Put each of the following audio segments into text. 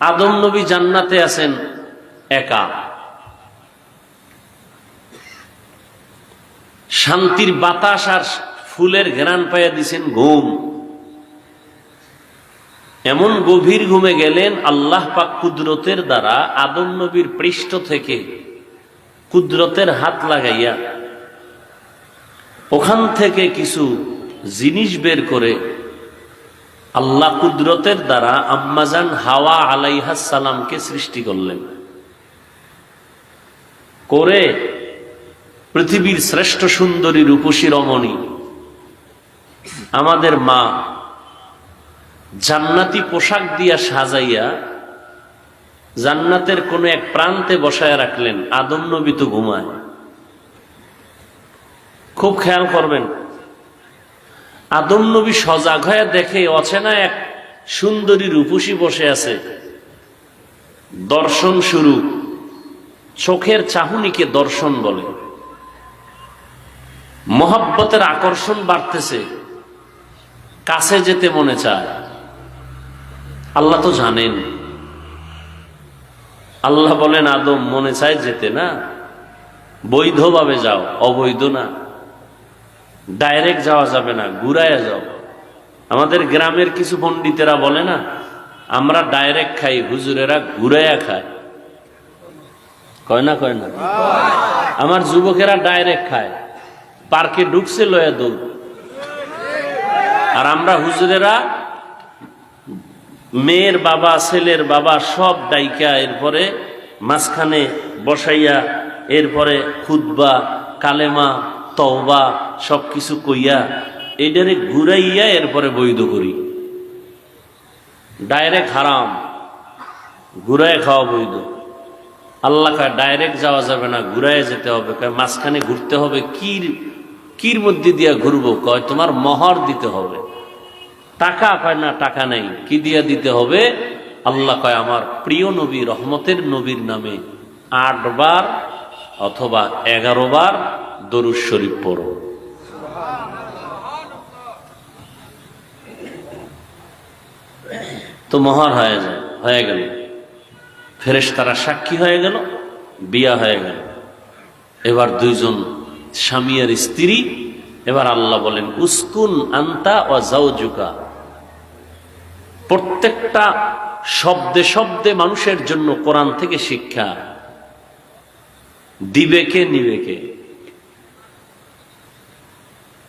আদম নবী জান্নাতে আছেন একা। শান্তির বাতাস আর ফুলের ঘেরান পাইয়া দিছেন ঘুম। এমন গভীর ঘুমে গেলেন আল্লাহ পাক কুদরতের দ্বারা আদম নবীর পৃষ্ঠ থেকে কুদরতের হাত লাগাইয়া ওখান থেকে কিছু জিনিস বের করে আল্লাহ কুদরতের দ্বারা আম্মাজান হাওয়া আলাইহাস সালামকে সৃষ্টি করলেন। করে পৃথিবীর শ্রেষ্ঠ সুন্দরী রূপসী রমণী, আমাদের মা জান্নাতি পোশাক দিয়া সাজাইয়া জান্নাতের কোনো এক প্রান্তে বসায় রাখলেন, আদম নবী তো ঘুমায়। খুব খেয়াল করবেন আদম নবী সজাগ হয়ে দেখে অচেনা এক সুন্দরী রূপসী বসে আছে। দর্শন শুরু। চোখের চাহুনিকে দর্শন বলে। মহাব্বতের আকর্ষণ বাড়তেছে। কাছে যেতে মনে চায়। আল্লাহ তো জানেন। আল্লাহ বলেন, আদম, মনে চায় যেতে না? বৈধভাবে যাও, অবৈধ না। ডাইরেক্ট যাওয়া যাবে না, ঘুরাইয়া যাও। আমাদের গ্রামের কিছু পণ্ডিতেরা বলে না, আমরা ডাইরেক্ট খাই, হুজুরেরা ঘুরাইয়া খায়। কয় না কয় না? আমার যুবকেরা ডাইরেক্ট খায়, পার্কে ঢুকছে, লয়া দৌড়। আর আমরা হুজুরেরা, মেয়ের বাবা, ছেলের বাবা সব ডাইকা, এরপরে মাঝখানে বসাইয়া, এরপরে খুদবা কালেমা, তওবা সব কিছু কইয়া এটারে ঘুরাইয়া এরপরে বৈধ করি। ডাইরেক্ট হারাম। ঘুরায় খাওয়া বৈধ। আল্লাহ কয়, ডাইরেক্ট যাওয়া যাবে না, ঘুরায় যেতে হবে। কয়, মাঝখানে ঘুরতে হবে, কির কির মধ্যে দিয়া ঘুরবো? কয়, তোমার মহর দিতে হবে। টাকা কয়, না, টাকা নেই, কি দিয়া দিতে হবে? আল্লাহ কয়, আমার প্রিয় নবী, রহমতের নবীর নামে আটবার অথবা এগারো বার দরুদ শরীফ পড়ো। তো মহার হয়ে যায়, হয়ে গেল। ফেরেশ তারা সাক্ষী হয়ে গেল, বিয়া হয়ে গেল। এবার দুইজন স্বামী আর স্ত্রী, এবার আল্লাহ বলেন, উস্কুন আন্তা ও জাউজুকা প্রত্যেকটা শব্দে শব্দে মানুষের জন্য কোরআন থেকে শিক্ষা। দিবে কে, নিবে কে?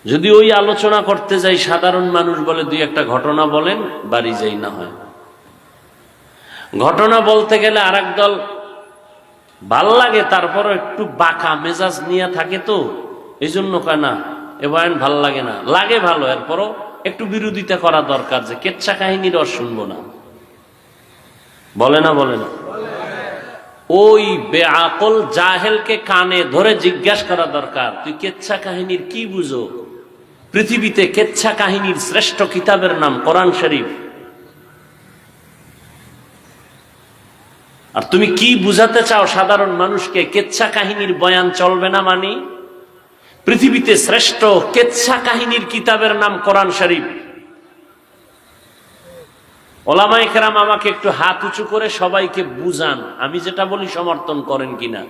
যদি ওই আলোচনা করতে যাই, সাধারণ মানুষ বলে দুই একটা ঘটনা বলেন, বাড়ি যাই না হয়। ঘটনা বলতে গেলে আর দল ভালো লাগে, তারপরও একটু বাঁকা মেজাজ নিয়ে থাকে তো। এই জন্য না, এ বয়ান ভালো লাগে না। লাগে ভালো, এরপরও একটু বিরোধিতা করা দরকার যে কেচ্ছা কাহিনীর রস শুনব না। বলে না বলে না। ওই বেআকল জাহেলকে কানে ধরে জিজ্ঞাসা করা দরকার, তুই কেচ্ছা কাহিনীর কি বুঝো? পৃথিবীতে কেচ্ছা কাহিনীর শ্রেষ্ঠ কিতাবের নাম কোরআন শরীফ। আর তুমি কি বুঝাতে চাও সাধারণ মানুষকে কেচ্ছা কাহিনীর বয়ান চলবে না মানি? পৃথিবীতে শ্রেষ্ঠ কেচ্ছা কাহিনীর কিতাবের নাম কোরআন শরীফ। ওলামাই কেরাম আমাকে একটু হাত উঁচু করে সবাইকে বুঝান। আমি যেটা বলি সমর্থন করেন কিনা?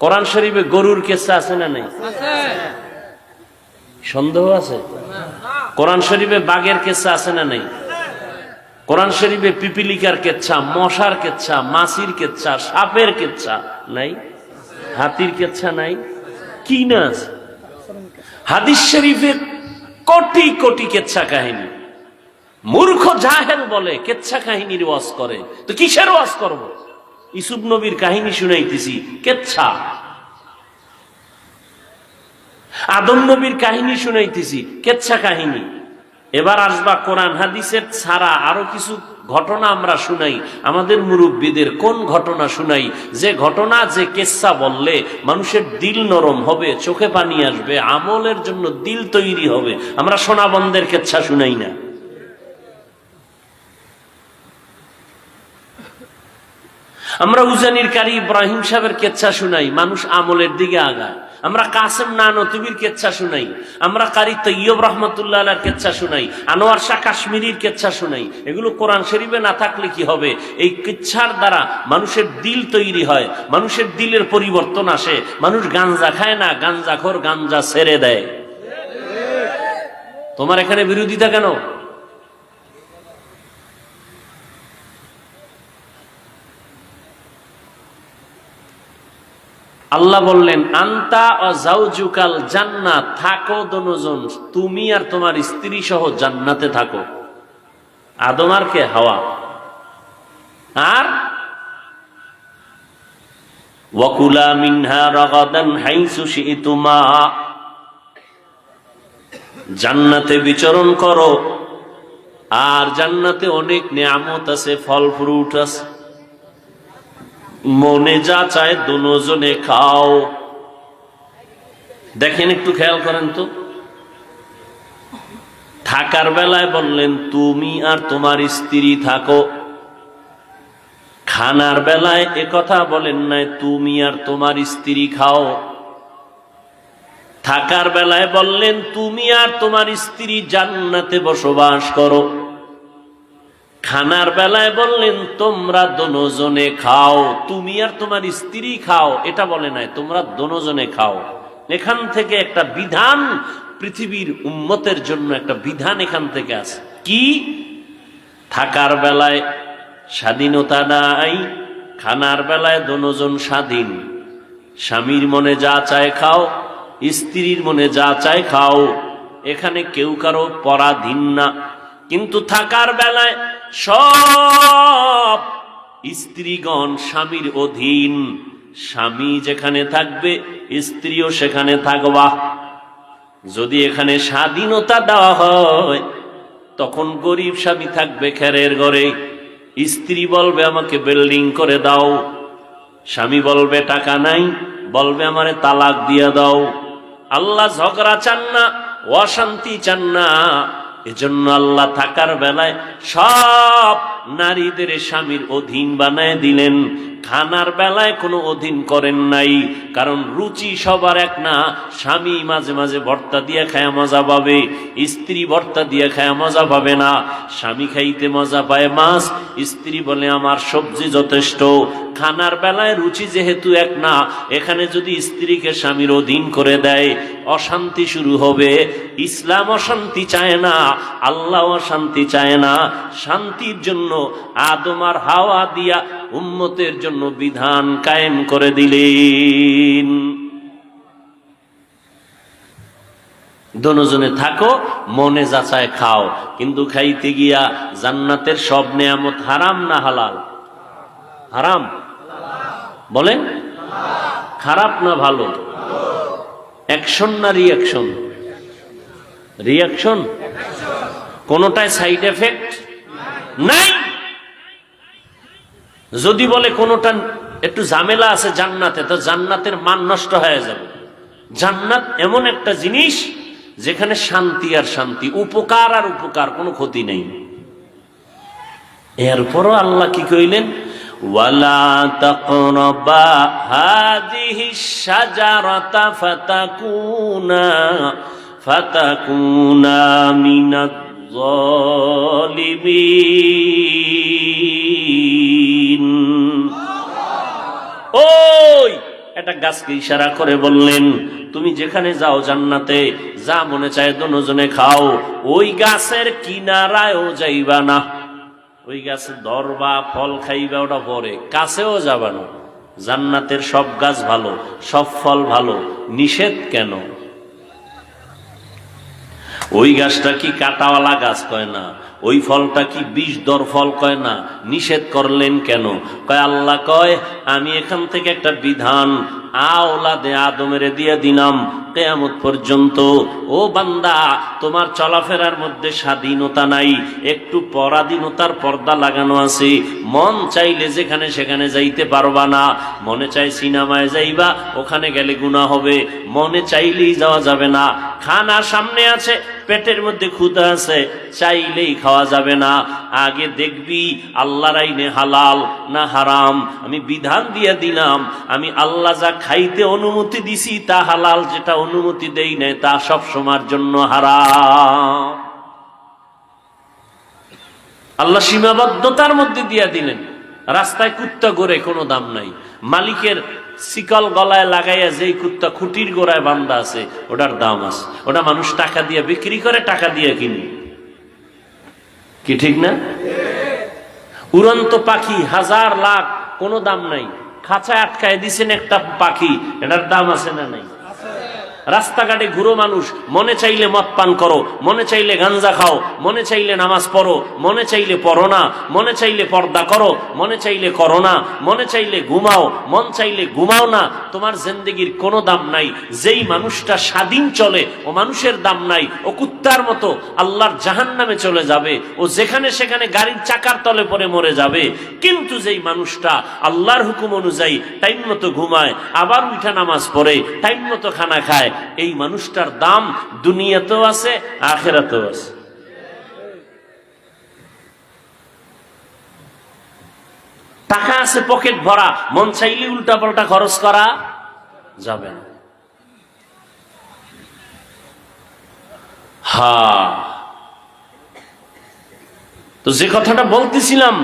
কোরআন শরীফে গরুর কেচ্ছা আছে না নেই? সন্দেহ আছে? কোরআন শরীফে বাঘের কেচ্ছা আছে না নেই? কোরআন শরীফে পিপিলিকার কেচ্ছা, মশার কেচ্ছা, মাছির কেচ্ছা, সাপের কেচ্ছা নাই? হাতির কেচ্ছা নাই? কি না আছে? হাদিস শরীফে কোটি কোটি কেচ্ছা কাহিনী। মূর্খ জাহেল বলে কেচ্ছা কাহিনীর ওয়াজ করে। তো কিসের ওয়াজ করব? ইসুব নবীর কাহিনী শুনাইতেছি, কেচ্ছা। আদম নবীর কাহিনী শুনাইতেছি, কেচ্ছা কাহিনী। এবার আসবা কোরআন হাদিসের ছাড়া আরও কিছু ঘটনা আমরা শুনাই। আমাদের মুরব্বীদের কোন ঘটনা শুনাই? যে ঘটনা, যে কেচ্ছা বললে মানুষের দিল নরম হবে, চোখে পানি আসবে, আমলের জন্য দিল তৈরি হবে। আমরা সোনাবন্দের কেচ্ছা শুনাই না। আমরা উজানির কারি ইব্রাহিম সাহেবের কেচ্ছা শুনাই, মানুষ আমলের দিকে আগায়। আমরা কাসেম না, নতুবির কেচ্ছা শুনাই। আমরা কারি তৈয়ব রহমতুল্লাহ কেচ্ছা শুনাই। আনোয়ার শাহ কাশ্মীরির কেচ্ছা শুনাই। এগুলো কোরআন শরীফে না থাকলে কি হবে? এই কিচ্ছার দ্বারা মানুষের দিল তৈরি হয়, মানুষের দিলের পরিবর্তন আসে। মানুষ গাঞ্জা খায় না গাঞ্জা খোর গাঞ্জা ছেড়ে দেয়। তোমার এখানে বিরোধিতা কেন? আল্লাহ বললেন, আন্তা ও জাউজুকাল জান্নাত থাকো দনোজন তুমি আর তোমার স্ত্রী সহ জান্নাতে থাকো। আদম আর কে? হাওয়া। আর? ওয়াকুলা মিনহা রগাদান হাইসু শিতুমা জান্নাতে বিচরণ করো। আর জান্নাতে অনেক নিয়ামত আছে, ফল, ফ্রুট আছে। মনে যা চায় দুজনে খাও। দেখেন একটু খেয়াল করেন তো। থাকার বেলায় বললেন, তুমি আর তোমার স্ত্রী থাকো। খানার বেলায় এ কথা বলেন নাই, তুমি আর তোমার স্ত্রী খাও। থাকার বেলায় বললেন, তুমি আর তোমার স্ত্রী জান্নাতে বসবাস করো। খানার বেলায় বললেন, তোমরা দনোজনে খাও, তুমি আর তোমার স্ত্রী খাও। এটা বলে নাই, তোমরা দনোজনে খাও। এখান থেকে একটা বিধান পৃথিবীর উন্মতের জন্য একটা বিধান এখান থেকে আছে। কি? থাকার বেলায় স্বাধীনতা নাই, খানার বেলায় দনোজন স্বাধীন। স্বামীর মনে যা চায় খাও, স্ত্রীর মনে যা চায় খাও। এখানে কেউ কারও পরাধীন না। কিন্তু থাকার বেলায় সব স্ত্রীগণ স্বামীর অধীন। স্বামী যেখানে থাকবে, স্ত্রীও সেখানে থাকবা। যদি এখানে স্বাধীনতা দেওয়া হয়, তখন গরিব স্বামী থাকবে খেরের ঘরে। স্ত্রী বলবে, আমাকে বিল্ডিং করে দাও। স্বামী বলবে, টাকা নাই। বলবে, আমারে তালাক দিয়ে দাও। আল্লাহ ঝগড়া চান না, অশান্তি চান না। এজন্য আল্লাহ থাকার বেলায় সব নারীদের স্বামীর অধীন বানায় দিলেন। খানার বেলায় কোনো অধীন করেন নাই, কারণ রুচি সবার এক না, স্বামী মাঝে মাঝে ভর্তা দিয়ে খায়া মজা পাবে, স্ত্রী ভর্তা দিয়ে খায়া মজা পাবে না, স্বামী খাইতে মজা পায় মাছ, স্ত্রী বলে আমার সবজি যথেষ্ট, খানার বেলায় রুচি যেহেতু এক না, এখানে যদি স্ত্রীকে স্বামীর অধীন করে দেয়, অশান্তি শুরু হবে, ইসলাম অশান্তি চায় না, আল্লাহ অশান্তি চায় না, শান্তির জন্য আদম আর হাওয়া দিয়া উম্মতের জন্য বিধান কায়েম করে দিলেন। দনোজনে থাকো, মনে যাচায় খাও, কিন্তু খাইতে গিয়া জান্নাতের সব নেয়ামত হারাম না হালাল? হারাম? বলেন? খারাপ না ভালো? অ্যাকশন না রিয়াকশন রিয়াকশন কোনটায় সাইড এফেক্ট? নাই। যদি বলে কোনটা একটু ঝামেলা আছে জান্নাতে, তো জান্নাতের মান নষ্ট হয়ে যাবে। জান্নাত এমন একটা জিনিস যেখানে শান্তি আর শান্তি, উপকার আর উপকার, কোনো ক্ষতি নেই। এরপরও আল্লাহ কি কইলেন? ওয়ালা ফাতাকুনা ফাতাকুনা মিনাজ ওই! একটা গাছকে ইশারা করে বললেন, তুমি যেখানে যাও জান্নাতে, যা মনে চায় দুজনে খাও। ওই গাছের কিনারায়ও যাইবা না। ওই গাছে দরবা ফল খাইবা ওটা পরে, কাছেও যাবানো জান্নাতের সব গাছ ভালো, সব ফল ভালো। নিষেধ কেন? ওই গাছটা কি কাটাওয়ালা গাছ কয় না? ওই ফলটা কি বিষ দর ফল কয় না? নিষেধ করলেন কেন? কয়, আল্লাহ কয়, আমি এখান থেকে একটা বিধান আওলাদে আদমেরে দিয়ে দিলাম। কেয়ামত পর্যন্ত, ও বান্দা, তোমার চলাফেরার মধ্যে স্বাধীনতা নাই, একটু পরাধীনতার পর্দা লাগানো আছে। মন চাইলে যেখানে সেখানে যাইতে পারবা না। মনে চাই সিনেমায় যাইবা, ওখানে গেলে গুণা হবে। মনে চাইলেই যাওয়া যাবে না। খানা সামনে আছে পেটের মধ্যে ক্ষুধা আছে, চাইলেই খাওয়া যাবে না। আগে দেখবি আল্লাহর আইনে হালাল না হারাম। আমি বিধান দিয়ে দিলাম, আমি আল্লাহ যা খাইতে অনুমতি দিছি তা হালাল, যেটা অনুমতি দেই নাই তা সব সময়ের জন্য হারাম। আল্লাহ সীমাবদ্ধতার মধ্যে দিয়া দিলেন। রাস্তায় কুত্তা গড়ে কোনো দাম নাই। মালিকের শিকল গলায় লাগাইয়া যেই কুত্তা খুঁটির গোড়ায় বান্ধা আছে, ওটার দাম আছে। ওটা মানুষ টাকা দিয়ে বিক্রি করে, টাকা দিয়ে কিনে। কি ঠিক না? উড়ন্ত পাখি, হাজার লাখ, কোনো দাম নাই। খাঁচায় আটকায় দিছেন একটা পাখি, এটার দাম আছে না নাই? রাস্তাঘাটে ঘুরো মানুষ, মনে চাইলে মদ পান করো, মনে চাইলে গাঞ্জা খাও, মনে চাইলে নামাজ পড়ো, মনে চাইলে পড়ো না, মনে চাইলে পর্দা করো, মনে চাইলে করো না, মনে চাইলে ঘুমাও, মন চাইলে ঘুমাও না, তোমার জিন্দগির কোনো দাম নাই। যেই মানুষটা স্বাধীন চলে, ও মানুষের দাম নাই, ও কুত্তার মতো আল্লাহর জাহান নামে চলে যাবে, ও যেখানে সেখানে গাড়ির চাকার তলে পরে মরে যাবে। কিন্তু যেই মানুষটা আল্লাহর হুকুম অনুযায়ী টাইম মতো ঘুমায়, আবার উঠা নামাজ পড়ে, টাইম মতো খানা খায় এই মানুষটার দাম দুনিয়াতেও আছে, আখেরাতেও আছে। টাকা আছে পকেট ভরা, মন চাইলে উল্টা পাল্টা খরচ করা যাবে না। হা। তো যে কথাটা বলতেছিলাম